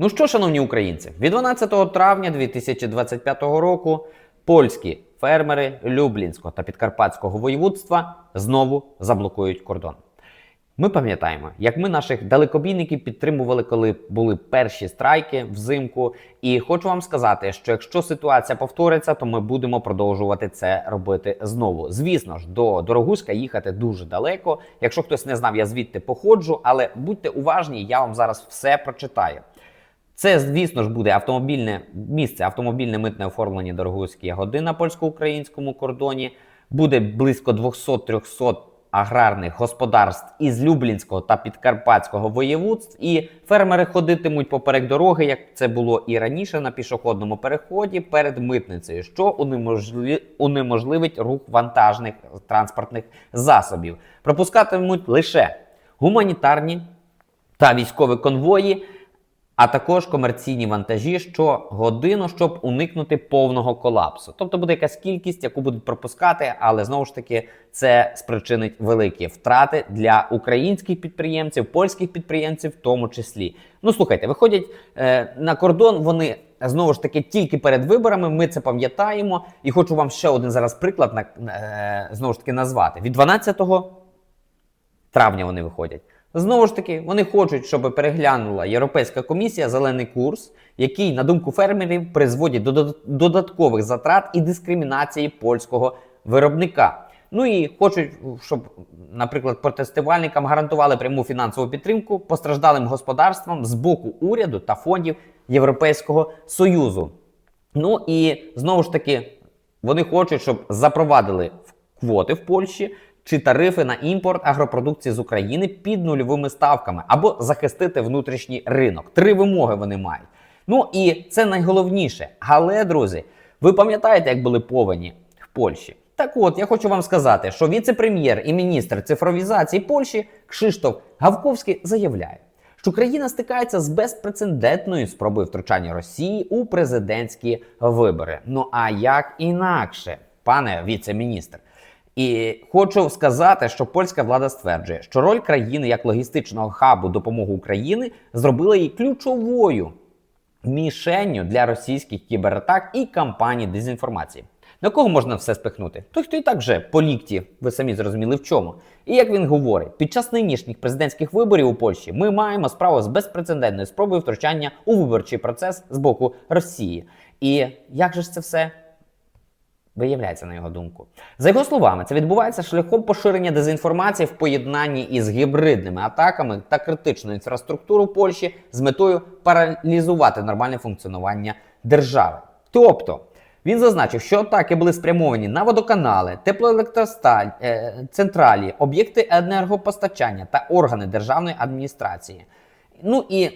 Ну що, шановні українці, від 12 травня 2025 року польські фермери Люблінського та Підкарпатського воєводства знову заблокують кордон. Ми пам'ятаємо, як ми наших далекобійників підтримували, коли були перші страйки взимку. І хочу вам сказати, що якщо ситуація повториться, то ми будемо продовжувати це робити знову. Звісно ж, до Дорогуська їхати дуже далеко. Якщо хтось не знав, я звідти походжу, але будьте уважні, я вам зараз все прочитаю. Це, звісно ж, буде автомобільне місце, автомобільне митне оформлення Дорогуській ягоди на польсько-українському кордоні. Буде близько 200-300 аграрних господарств із Люблінського та Підкарпатського воєводств. І фермери ходитимуть поперек дороги, як це було і раніше на пішохідному переході перед митницею, що унеможливить рух вантажних транспортних засобів. Пропускатимуть лише гуманітарні та військові конвої, а також комерційні вантажі щогодину, щоб уникнути повного колапсу. Тобто буде якась кількість, яку будуть пропускати, але знову ж таки це спричинить великі втрати для українських підприємців, польських підприємців, в тому числі. Ну слухайте, виходять е, на кордон. Вони знову ж таки тільки перед виборами. Ми це пам'ятаємо, і хочу вам ще один зараз приклад на е, знову ж таки назвати від 12 травня. Вони виходять. Знову ж таки, вони хочуть, щоб переглянула Європейська комісія зелений курс, який, на думку фермерів, призводить до додаткових затрат і дискримінації польського виробника. Ну і хочуть, щоб, наприклад, протестувальникам гарантували пряму фінансову підтримку постраждалим господарствам з боку уряду та фондів Європейського Союзу. Ну і знову ж таки, вони хочуть, щоб запровадили квоти в Польщі чи тарифи на імпорт агропродукції з України під нульовими ставками або захистити внутрішній ринок. Три вимоги вони мають. Ну і це найголовніше. Але, друзі, ви пам'ятаєте, як були повені в Польщі? Так от, я хочу вам сказати, що віце-прем'єр і міністр цифровізації Польщі Кшиштоф Гавковський заявляє, що країна стикається з безпрецедентною спробою втручання Росії у президентські вибори. Ну а як інакше, пане віце-міністр? І хочу сказати, що польська влада стверджує, що роль країни як логістичного хабу допомоги України зробила її ключовою мішенню для російських кібератак і кампаній дезінформації. На кого можна все спихнути? Той, хто і так вже по лікті, ви самі зрозуміли в чому. І як він говорить, під час нинішніх президентських виборів у Польщі ми маємо справу з безпрецедентною спробою втручання у виборчий процес з боку Росії. І як же ж це все виявляється на його думку. За його словами, це відбувається шляхом поширення дезінформації в поєднанні із гібридними атаками та критичною інфраструктуру Польщі з метою паралізувати нормальне функціонування держави. Тобто. Він зазначив, що атаки були спрямовані на водоканали, теплоелектросталь, е, об'єкти енергопостачання та органи державної адміністрації. Ну і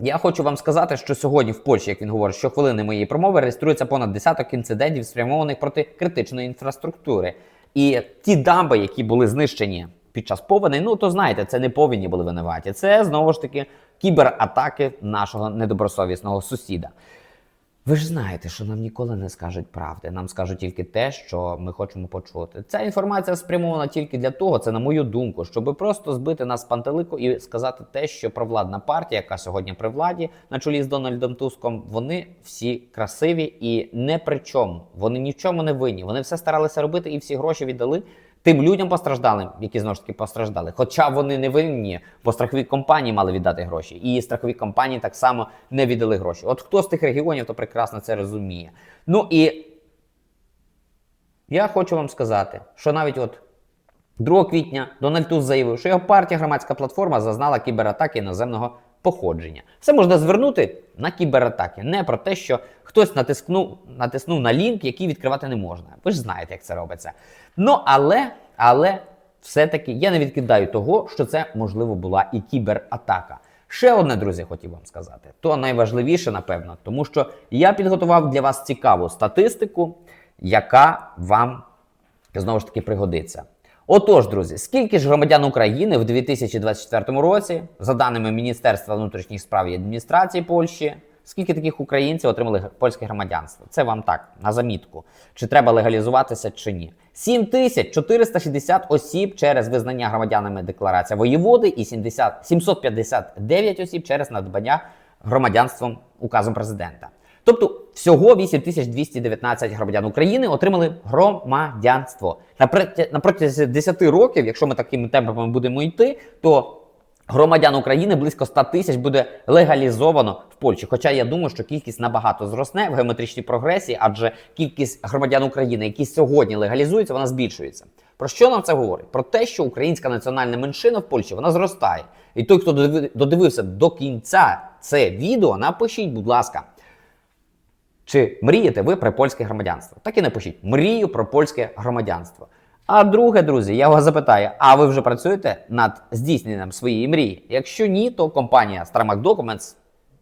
я хочу вам сказати, що сьогодні в Польщі, як він говорить, що хвилини моєї промови реєструється понад десяток інцидентів, спрямованих проти критичної інфраструктури. І ті дамби, які були знищені під час повеней, ну то знаєте, це не повені були винуваті. Це знову ж таки кібератаки нашого недобросовісного сусіда. Ви ж знаєте, що нам ніколи не скажуть правди. Нам скажуть тільки те, що ми хочемо почути. Ця інформація спрямована тільки для того, це на мою думку, щоб просто збити нас з пантелику і сказати те, що провладна партія, яка сьогодні при владі на чолі з Дональдом Туском, вони всі красиві і не при чому. Вони ні в чому не винні. Вони все старалися робити і всі гроші віддали. Тим людям постраждалим, які знову ж таки постраждали, хоча вони не винні, бо страхові компанії мали віддати гроші, і страхові компанії так само не віддали гроші. От хто з тих регіонів, то прекрасно це розуміє. Ну і я хочу вам сказати, що навіть от 2 квітня Дональд Туз заявив, що його партія громадська платформа зазнала кібератаки іноземного походження. Все можна звернути на кібератаки, не про те, що хтось натиснув, натиснув на лінк, який відкривати не можна. Ви ж знаєте, як це робиться. Ну але, але все-таки я не відкидаю того, що це можливо була і кібератака. Ще одне, друзі, хотів вам сказати. То найважливіше, напевно, тому що я підготував для вас цікаву статистику, яка вам знову ж таки пригодиться. Отож, друзі, скільки ж громадян України в 2024 році, за даними Міністерства внутрішніх справ і адміністрації Польщі, скільки таких українців отримали польське громадянство? Це вам так, на замітку. Чи треба легалізуватися, чи ні? 7460 осіб через визнання громадянами декларація воєводи і 70, 759 осіб через надбання громадянством указом президента. Тобто всього 8219 громадян України отримали громадянство. На протязі 10 років, якщо ми такими темпами будемо йти, то громадян України близько 100 тисяч буде легалізовано в Польщі. Хоча я думаю, що кількість набагато зросне в геометричній прогресії, адже кількість громадян України, які сьогодні легалізуються, вона збільшується. Про що нам це говорить? Про те, що українська національна меншина в Польщі вона зростає. І той, хто додивився до кінця це відео, напишіть, будь ласка. Чи мрієте ви про польське громадянство? Так і напишіть. Мрію про польське громадянство. А друге, друзі, я вас запитаю: а ви вже працюєте над здійсненням своєї мрії? Якщо ні, то компанія Stramac Documents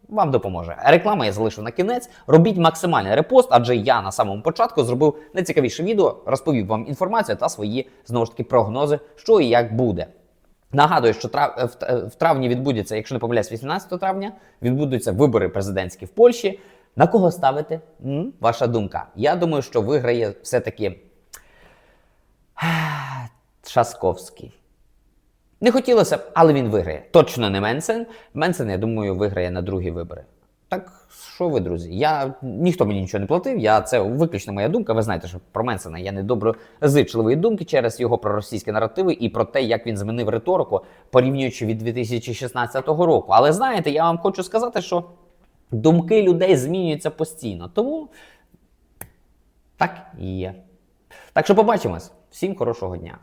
вам допоможе. Реклама я залишу на кінець. Робіть максимальний репост, адже я на самому початку зробив найцікавіше відео, розповів вам інформацію та свої знову ж таки прогнози, що і як буде. Нагадую, що трав... в- травні відбудеться, якщо не помиляюсь, 18 травня відбудуться вибори президентські в Польщі. На кого ставити? М? Ваша думка. Я думаю, що виграє все-таки Шасковський. Не хотілося б, але він виграє. Точно не Менсен. Менсен, я думаю, виграє на другі вибори. Так що ви, друзі? Я ніхто мені нічого не платив. Я це виключно моя думка. Ви знаєте, що про Менсена я не доброзичливої думки через його проросійські наративи і про те, як він змінив риторику, порівнюючи від 2016 року. Але знаєте, я вам хочу сказати, що думки людей змінюються постійно. Тому так і є. Так що побачимось. Всім хорошого дня.